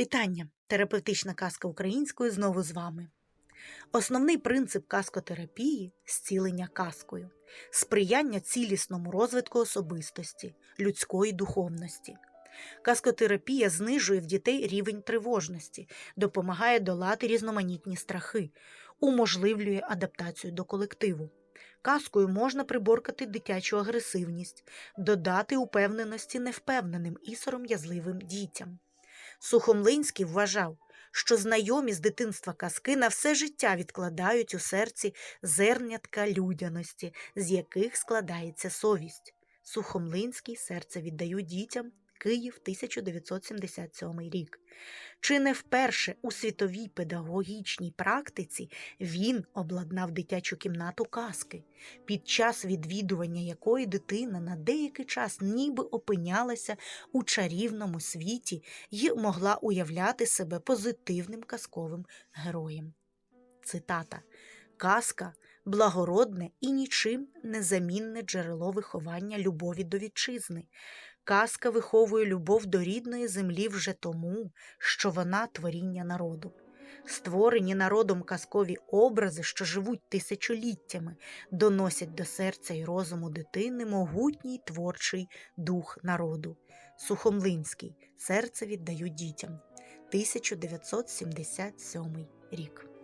Вітання! Терапевтична казка українською знову з вами. Основний принцип казкотерапії зцілення казкою, сприяння цілісному розвитку особистості, людської духовності. Казкотерапія знижує в дітей рівень тривожності, допомагає долати різноманітні страхи, уможливлює адаптацію до колективу. Казкою можна приборкати дитячу агресивність, додати упевненості невпевненим і сором'язливим дітям. Сухомлинський вважав, що знайомі з дитинства казки на все життя відкладають у серці зернятка людяності, з яких складається совість. Сухомлинський серце віддаю дітям. Київ 1977 рік. Чи не вперше у світовій педагогічній практиці він обладнав дитячу кімнату казки, під час відвідування якої дитина на деякий час ніби опинялася у чарівному світі і могла уявляти себе позитивним казковим героєм. Цитата Казка благородне і нічим незамінне джерело виховання любові до вітчизни. Казка виховує любов до рідної землі вже тому, що вона творіння народу. Створені народом казкові образи, що живуть тисячоліттями, доносять до серця й розуму дитини могутній творчий дух народу. Сухомлинський серце віддаю дітям. 1977 рік.